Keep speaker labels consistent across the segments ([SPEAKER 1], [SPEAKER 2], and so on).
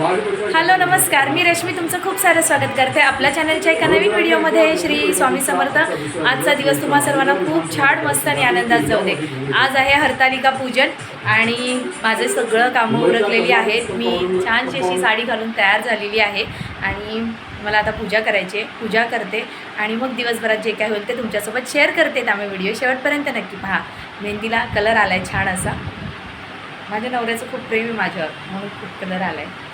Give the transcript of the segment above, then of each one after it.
[SPEAKER 1] Hello नमस्कार. मी रश्मी तुमचं खूप सारं स्वागत करते आपल्या चॅनलच्या एका नवीन व्हिडिओमध्ये श्री स्वामी समर्थ. आजचा दिवस तुम्हा सर्वांना खूप छान मस्त आणि आनंदात जाऊ दे. आज आहे हरतालिका पूजन आणि माझे सगळं कामं उरकलेली आहेत. मी छानशी अशी साडी घालून तयार झालेली आहे आणि मला आता पूजा करायची आहे. पूजा करते आणि मग दिवसभरात जे काय होईल ते तुमच्यासोबत शेअर करते. त्यामुळे व्हिडिओ शेवटपर्यंत नक्की पहा. मेहंदीला कलर आला आहे छान असा. माझ्या नवऱ्याचं खूप प्रेम आहे माझ्यावर. म्हणून खूप कलर आला आहे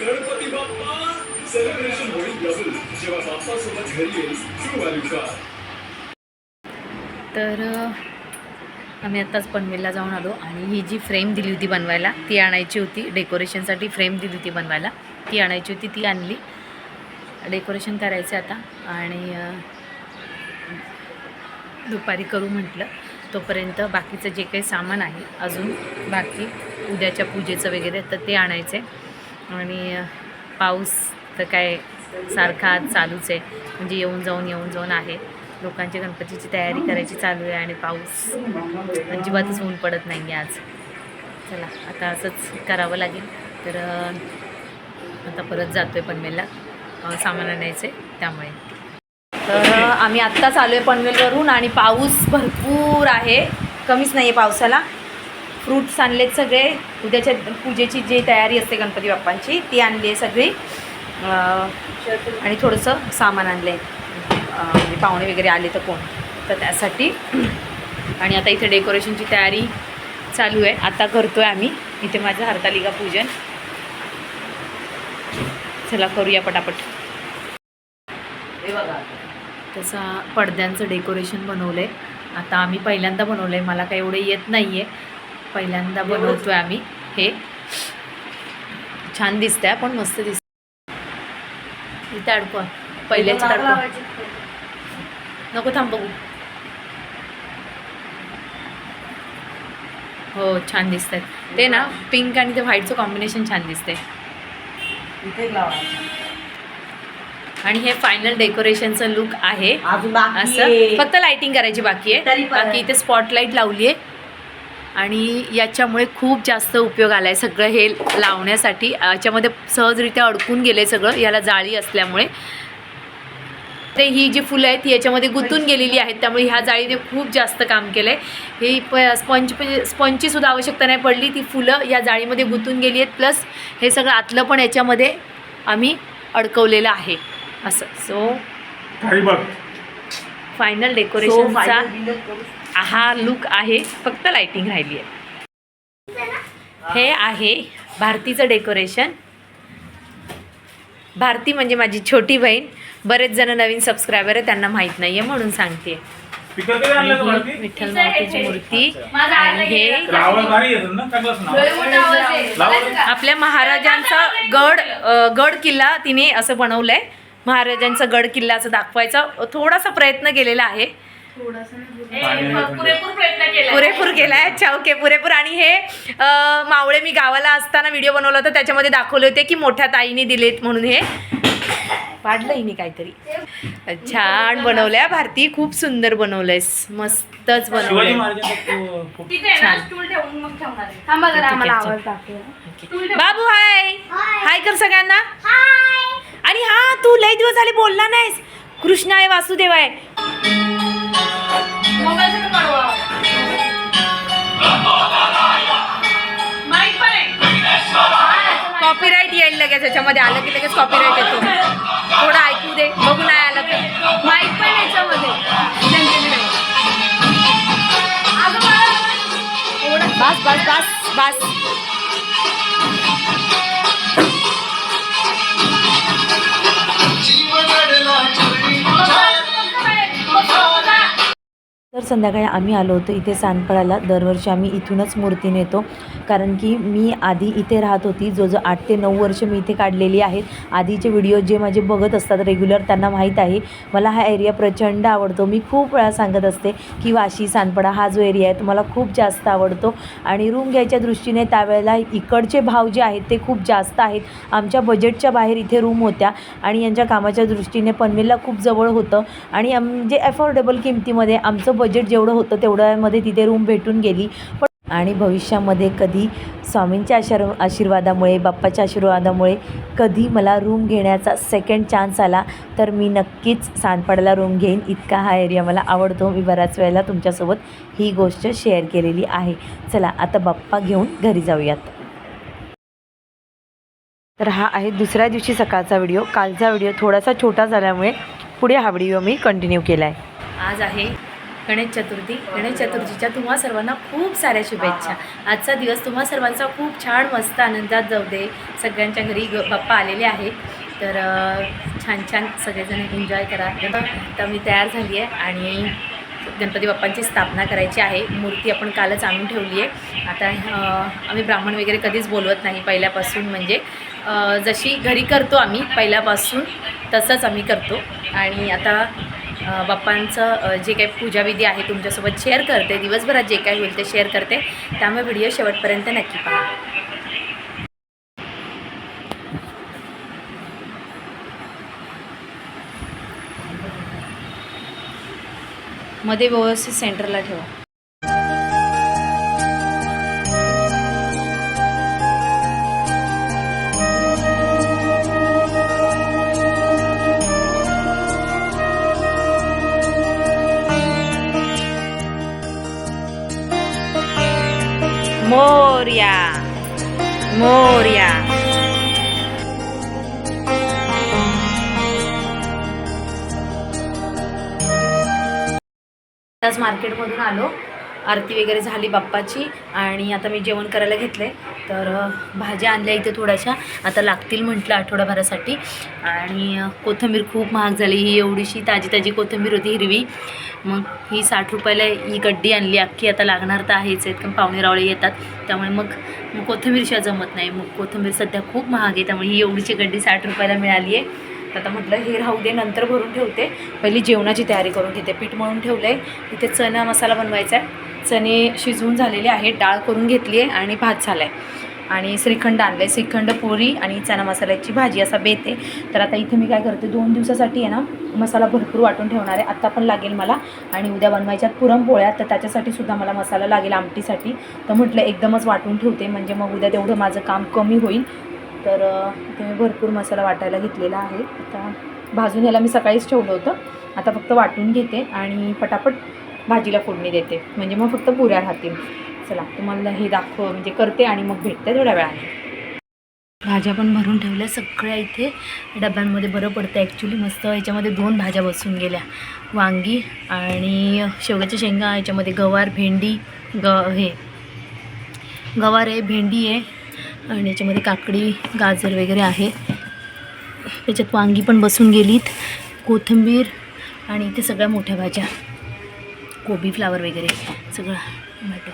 [SPEAKER 2] गणपती बाप्पा सेलिब्रेशन होईल डबल जेव्हा बाप्पा सोबत घरी येईल ट्रू व्हॅल्यू कार
[SPEAKER 1] तर आम्ही आत्ताच पनवेलला जाऊन आलो आणि ही जी फ्रेम दिली होती बनवायला ती आणायची होती. डेकोरेशनसाठी फ्रेम दिली होती बनवायला. ती आणायची होती ती आणली. डेकोरेशन करायचं आता आणि दुपारी करू म्हटलं. तोपर्यंत बाकीचं जे काही सामान आहे अजून बाकी उद्याच्या पूजेचं वगैरे तर ते आणायचं आहे आणि पाऊस तर काय सारखा आज चालूच आहे. म्हणजे येऊन जाऊन येऊन जाऊन आहे. लोकांची गणपतीची तयारी करायची चालू आहे आणि पाऊस अजिबातच ऊन पडत नाही आहे आज. चला आता असंच करावं लागेल. तर आता परत जातो आहे पनवेलला सामान आणायचं आहे त्यामुळे. तर आम्ही आत्ताच आलो आहे पनवेलवरून आणि पाऊस भरपूर आहे. कमीच नाही आहे पावसाला. फ्रूट्स आणलेत सगळे. उद्याच्या पूजेची जी तयारी असते गणपती बाप्पांची ती आणली आहे सगळी आणि थोडंसं सामान आणलं आहे म्हणजे पाहुणे वगैरे आले तर कोण? तर त्यासाठी. आणि आता इथे डेकोरेशनची तयारी चालू आहे. आता करतो आहे आम्ही. इथे माझं हरतालिका पूजन. चला करूया पटापट. तसा पडद्यांचं डेकोरेशन बनवलं आहे आता आम्ही पहिल्यांदा बनवलं आहे मला काही एवढं येत नाही आहे पहिल्यांदा बनवतो आहे आम्ही. हे छान दिसतंय पण मस्त दिसत इथे अडकवा. पहिल्याच्यात अडकवा. नको थांब बघू. हो छान दिसत आहेत ते ना पिंक आणि ते व्हाईटचं कॉम्बिनेशन छान दिसतंय. आणि हे फायनल डेकोरेशनचं लुक आहे. असं. फक्त लाइटिंग करायची बाकी आहे. बाकी इथे स्पॉटलाईट लावली आहे. आणि याच्यामुळे खूप जास्त उपयोग आला आहे सगळं हे लावण्यासाठी. याच्यामध्ये सहजरित्या अडकून गेले सगळं. याला जाळी असल्यामुळे. ते ही जी फुलं आहेत ती याच्यामध्ये गुंतून गेलेली आहेत. त्यामुळे ह्या जाळीने खूप जास्त काम केलं आहे ही प स्पंज स्पंजची सुद्धा आवश्यकता नाही पडली. ती फुलं या जाळीमध्ये गुंतून गेली आहेत. प्लस हे सगळं आतलं पण याच्यामध्ये आम्ही अडकवलेलं आहे. असं. सो
[SPEAKER 2] काही बघ.
[SPEAKER 1] फायनल
[SPEAKER 3] So,
[SPEAKER 1] डेकोरेशनचा. हा लुक आहे फक्त लाइटिंग राहिली आहे. हे आहे भारतीचं डेकोरेशन भारती म्हणजे माझी छोटी बहीण. बरेच जण नवीन सबस्क्रायबर आहे त्यांना माहीत नाही आहे म्हणून सांगते. ही विठ्ठल मातेची मूर्ती. आणि हे. आपल्या महाराजांचा गड गड किल्ला तिने असं बनवलंय. महाराजांचा गड किल्ला असं दाखवायचा. थोडासा प्रयत्न केलेला आहे. पुरेपूर केलाय. अच्छा ओके पुरेपूर. आणि हे मावळे मी गावाला असताना व्हिडिओ बनवला होता. त्याच्यामध्ये दाखवले होते की मोठ्या ताईने दिलेत म्हणून हे. पाडलं हिने काहीतरी. छान बनवलंय. भारती खूप सुंदर बनवलंयस. मस्तच
[SPEAKER 4] शिवाजी
[SPEAKER 1] बनवलंय बाबू हाय. हाय. कर सगळ्यांना. आणि हा तू लय दिवस झाले बोलला नाहीस. कृष्ण आहे वासुदेव आहे. कॉपीराईट येईल लगेच याच्यामध्ये आलं की लगेच कॉपीराईट येतो. थोडं ऐकू दे बघू नाही आलं तर. माईक पण याच्यामध्ये. बस बस बस बस.
[SPEAKER 3] संध्याकाळी आम्ही आलो होतो. इथे सांदपडाला दरवर्षी आम्ही इथूनच मूर्ती नेतो. कारण की मी आधी इथे राहत होती. जो जो आठ ते नऊ वर्ष मी इथे काढलेली आहेत. आधीचे व्हिडिओ जे माझे बघत असतात रेग्युलर त्यांना माहीत आहे. मला हा एरिया प्रचंड आवडतो. मी खूप वेळा सांगत असते की वाशी सानपडा हा जो एरिया आहे तो मला खूप जास्त आवडतो. आणि रूम घ्यायच्या दृष्टीने त्यावेळेला इकडचे भाव जे आहेत ते खूप जास्त आहेत. आमच्या बजेटच्या बाहेर इथे रूम होत्या आणि यांच्या कामाच्या दृष्टीने पनवेलला खूप जवळ होतं. आणि आम- म्हणजे अफोर्डेबल किमतीमध्ये आमचं बजेट जेवढं होतं तेवढ्यामध्ये तिथे रूम भेटून गेली. पण आणि भविष्यामध्ये कधी स्वामींच्या आशीर् आशीर्वादामुळे बाप्पाच्या आशीर्वादामुळे कधी मला रूम घेण्याचा सेकंड चान्स आला तर मी नक्कीच सांदपाड्याला रूम घेईन. इतका हा एरिया मला आवडतो. मी बऱ्याच वेळेला तुमच्यासोबत ही गोष्ट शेअर केलेली आहे. चला आता बाप्पा घेऊन घरी जाऊयात. तर हा आहे दुसऱ्या दिवशी सकाळचा व्हिडिओ. कालचा व्हिडिओ थोडासा छोटा झाल्यामुळे पुढे हा व्हिडिओ मी कंटिन्यू केला आहे
[SPEAKER 1] आज आहे गणेश चतुर्थी. गणेश चतुर्थीच्या तुम्हा सर्वांना खूप साऱ्या शुभेच्छा. आजचा दिवस तुम्हा सर्वांचा खूप छान मस्त आनंदात जाऊ दे सगळ्यांच्या घरी ग बाप्पा आलेले आहेत. तर छान छान सगळेजण एन्जॉय करा. तर मी तयार झाली आहे आणि गणपती बाप्पांची स्थापना करायची आहे. मूर्ती आपण कालच आणून ठेवली आहे आता आम्ही ब्राह्मण वगैरे कधीच बोलवत नाही पहिल्यापासून. म्हणजे जशी घरी करतो आम्ही पहिल्यापासून तसंच आम्ही करतो. आणि आता बाप्पांचं जे काही पूजाविधी आहे तुमच्यासोबत शेअर करते दिवसभरात जे काही होईल ते शेअर करते. त्यामुळे व्हिडिओ शेवटपर्यंत नक्की पहा. मध्ये व्यवस्थित सेंटरला ठेवा. मोर्या मोर्या आज मार्केटमधून आलो. आरती वगैरे झाली बाप्पाची आणि आता मी जेवण करायला घेतलं आहे तर भाज्या आणल्या इथे थोड्याशा. आता लागतील म्हटलं आठवड्याभरासाठी आणि कोथिंबीर खूप महाग झाली. ही एवढीशी ताजी ताजी कोथिंबीर होती हिरवी. मग ही साठ रुपयाला ही गड्डी आणली. अख्खी आता लागणार तर आहेच आहेत कारण पाहुणे रावळे येतात. त्यामुळे मग मग कोथिंबीरशिवाय जमत नाही. मग कोथिंबीर सध्या खूप महाग आहे. त्यामुळे ही एवढीची गड्डी साठ रुपयाला मिळाली आहे. तर आता म्हटलं हे राहू दे नंतर भरून ठेवते. पहिली जेवणाची तयारी करून घेते. पीठ मळून ठेवलं आहे इथे चणा मसाला बनवायचा आहे. चणे शिजवून झालेले आहेत डाळ करून घेतली आहे आणि भात झाला आहे आणि श्रीखंड आणलं आहे श्रीखंड पोरी आणि चणा मसाल्याची भाजी असा बेत आहे. तर आता इथे मी काय करते दोन दिवसासाठी आहे ना मसाला भरपूर वाटून ठेवणार आहे. आत्ता पण लागेल मला. आणि उद्या बनवायच्यात पुरणपोळ्या तर त्याच्यासाठी सुद्धा मला मसाला लागेल आमटीसाठी. तर म्हटलं एकदमच वाटून ठेवते. म्हणजे मग उद्या तेवढं माझं काम कमी होईल. तर इथे मी भरपूर मसाला वाटायला घेतलेला आहे. आता भाजून याला मी सकाळीच ठेवलं होतं. आता फक्त वाटून घेते आणि पटापट भाजीला फोडणी देते. म्हणजे मग फक्त पुऱ्या राहतील. चला तुम्हाला हे दाखव म्हणजे करते आणि मग भेटते थोड्या वेळाने. भाज्या पण भरून ठेवल्या सगळ्या इथे. डब्यांमध्ये बरं पडतं. ॲक्च्युली मस्त याच्यामध्ये दोन भाज्या बसून गेल्या. वांगी आणि शेवग्याच्या शेंगा याच्यामध्ये गवार भेंडी ग हे. गवार आहे भेंडी आहे आणि याच्यामध्ये काकडी गाजर वगैरे आहे. त्याच्यात वांगी पण बसून गेलीत. कोथिंबीर आणि इथे सगळ्या मोठ्या भाज्या. कोबी फ्लावर वगैरे सगळं टोमॅटो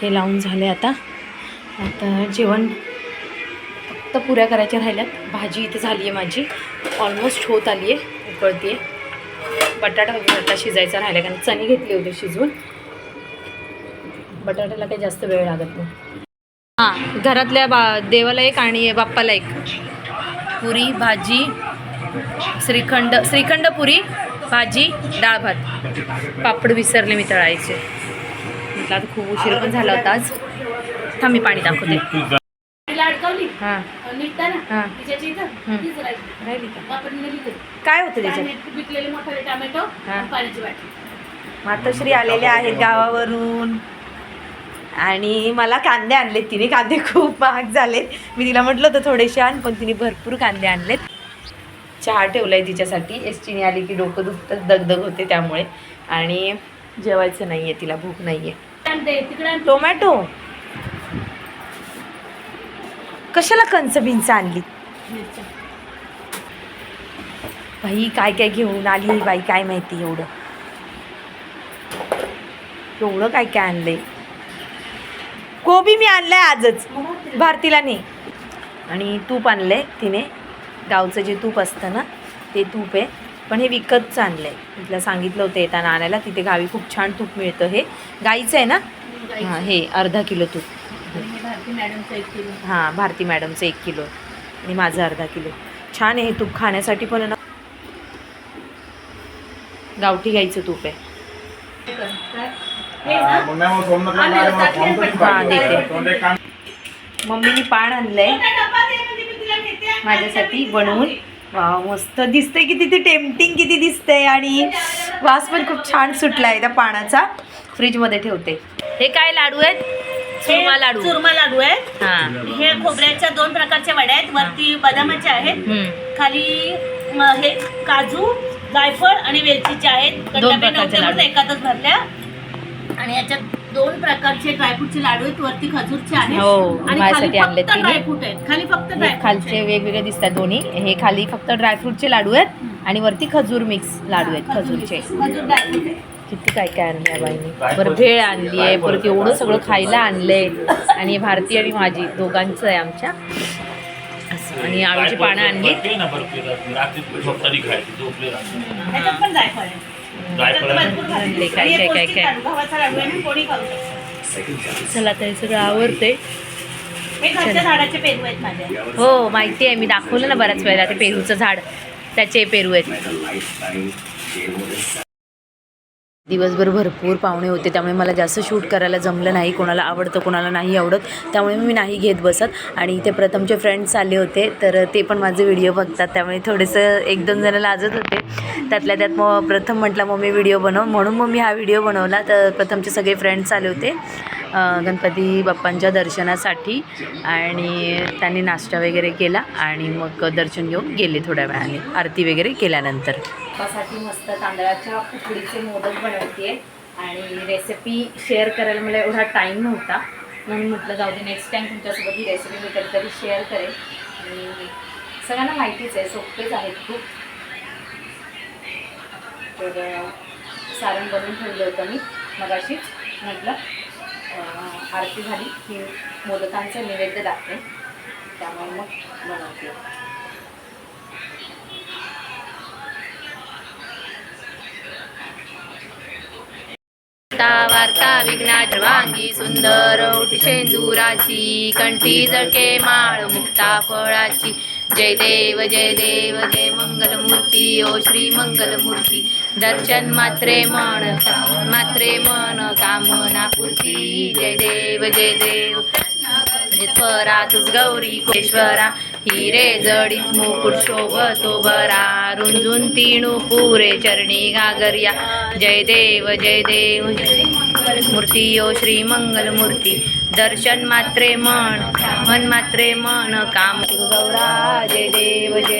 [SPEAKER 1] हे लावून झाले आता. आता जेवण फक्त पुऱ्या करायच्या राहिल्यात. भाजी इथे झाली आहे माझी. ऑलमोस्ट होत आली आहे. उकळती आहे बटाटा वगैरे आता शिजायचा राहिला कारण चणी घेतली होती शिजवून. बटाट्याला काही जास्त वेळ लागत नाही. हां घरातल्या बा देवाला एक आणि बाप्पाला एक. पुरी भाजी श्रीखंड श्रीखंड पुरी भाजी डाळ भात. पापड विसरले मी तळायचे. म्हटलं आता खूप उशीर पण झाला होता आज. थांब मी पाणी दाखवते. काय होतं त्याच्यात?
[SPEAKER 3] मातोश्री आलेले आहेत गावावरून. आणि मला कांदे आणलेत. तिने कांदे खूप महाग झालेत. मी तिला म्हटलं होतं थोडेसे आण पण तिने भरपूर कांदे आणलेत. चहा ठेवलाय तिच्यासाठी. एस टीने आली की डोकं दुखतं दगदग होते त्यामुळे. आणि जेवायचं नाही आहे तिला भूक नाही आहे. टोमॅटो. कशाला कंच बिंच आणली. बाई काय काय घेऊन आली बाई काय माहिती एवढं.
[SPEAKER 1] एवढं काय काय आणलंय? कोबी मी आणलंय आजच. भारतीला नाही आणि तूप आणलंय तिने. गावचं जे तूप असतं ना ते तूप आहे. पण हे विकतचं आणलंय. तिला सांगितलं होतं येताना आणायला तिथे गावी खूप छान तूप मिळतं हे. गाईचं आहे ना? हां हे अर्धा किलो तूप.
[SPEAKER 5] भारती मॅडमचं एक किलो.
[SPEAKER 1] हां भारती मॅडमचं एक किलो. आणि माझं अर्धा किलो. छान आहे हे तूप खाण्यासाठी पण आहे ना. गावठी गाईचं तूप आहे.
[SPEAKER 5] हे हे पण
[SPEAKER 1] हा. देते. मम्मीनी पान आणलंय.
[SPEAKER 5] डब्बा दे म्हणजे मी तुला नेते आणि
[SPEAKER 1] माझ्यासाठी बनवून. वा मस्त. दिसतंय किती ते टेम्पटिंग किती दिसतंय आणि वास पण खूप छान सुटलाय त्या पानाचा. फ्रीजमध्ये ठेवते. हे काय लाडू आहेत? चुरमा लाडू.
[SPEAKER 5] चुरमा लाडू आहेत.
[SPEAKER 1] हां.
[SPEAKER 5] खोबऱ्याच्या दोन प्रकारच्या वड्या आहेत. वरती बदामाचे आहेत. खाली हे काजू जायफळ आणि वेलचीचे आहेत.
[SPEAKER 1] दोन लाडू.
[SPEAKER 5] एकातच भरल्या. आणि याच्यात दोन प्रकारचे ड्रायफ्रूटचे लाडू आहेत. वरती खजूरचे आहेत.
[SPEAKER 1] हो,
[SPEAKER 5] आणि खाली
[SPEAKER 1] माझ्यासाठी आणलेत
[SPEAKER 5] फक्त
[SPEAKER 1] तिने.
[SPEAKER 5] ड्रायफ्रूट आहेत. खाली फक्त
[SPEAKER 1] हे
[SPEAKER 5] ड्रायफ्रूट
[SPEAKER 1] खालचे वेगवेगळे दिसतात दोन्ही. हे खाली फक्त ड्रायफ्रूटचे लाडू आहेत आणि वरती खजूर मिक्स लाडू आहेत खजूरचे.
[SPEAKER 5] खजूर ड्रायफ्रूट आहे
[SPEAKER 1] किती काय काय आणलं या बाईने? बरं भेळ आणली आहे परत एवढं सगळं खायला आणलंय. आणि भारती आणि माझी दोघांचं आहे आमच्या. असं. आणि आळूची पानं आणली.
[SPEAKER 6] ना बर्फी रात्री झोपताना खायची झोपले रात्री
[SPEAKER 5] ह्याच्यात पण जायफळ आहे
[SPEAKER 1] काय काय. चला तर सगळं आवडते
[SPEAKER 5] हे
[SPEAKER 1] हो माहिती आहे. मी दाखवलं ना बऱ्याच वेळेला ते पेरूचं झाड. त्याचे पेरू आहेत. दिवसभर भरपूर पाहुणे होते त्यामुळे मला जास्त शूट करायला जमलं नाही कोणाला आवडतं कोणाला नाही आवडत त्यामुळे मी नाही घेत बसत. आणि इथे प्रथमचे फ्रेंड्स आले होते तर ते पण माझे व्हिडिओ बघतात त्यामुळे थोडंसं एक दोन जण लाजत होते. त्यातल्या त्यात मग प्रथम म्हटलं मग मी व्हिडिओ बनव. म्हणून मग मी हा व्हिडिओ बनवला. तर प्रथमचे सगळे फ्रेंड्स आले होते. गणपती बाप्पांच्या दर्शनासाठी आणि त्यांनी नाश्ता वगैरे केला आणि मग दर्शन घेऊन गेले थोड्या वेळाने. आरती वगैरे केल्यानंतर. साठी मस्त तांदळाच्या उकडीचे मोदक बनवते आणि रेसिपी शेअर करायला मला एवढा टाईम नव्हता. म्हणून म्हटलं जाऊ दे नेक्स्ट टाईम तुमच्यासोबत ही रेसिपी मी कधीतरी शेअर करेन. आणि सगळ्यांना माहितीच आहे सोपेच आहेत खूप. तर सारण बनवून ठेवलं होतं मी मगाशीच. म्हटलं आरती झाली. की मोदकांचं नैवेद्य लागते त्यामुळे मग बनवते. वार्ता वार्ता विघ्नाट वांगी सुंदर. उठी शेंदुराची कंठी जळके माळ मुक्ता फळाची. जय देव जय देव जय मंगलमूर्ती ओ श्री मंगलमूर्ती. दर्शन मात्रे मन मात्रे मन कामना पूर्ती. जय देव जय देव. परा तुझ गौरी कोश्वरा हिरे जडीत मुकुट शोभतो बरा. रुंजून तिणू पुरे चरणी गागर्या जय देव जय देव. मूर्ती ओ श्री मंगल मूर्ती दर्शन मात्रे मन मन मात्रे मन. काम गौरा. जय देव जय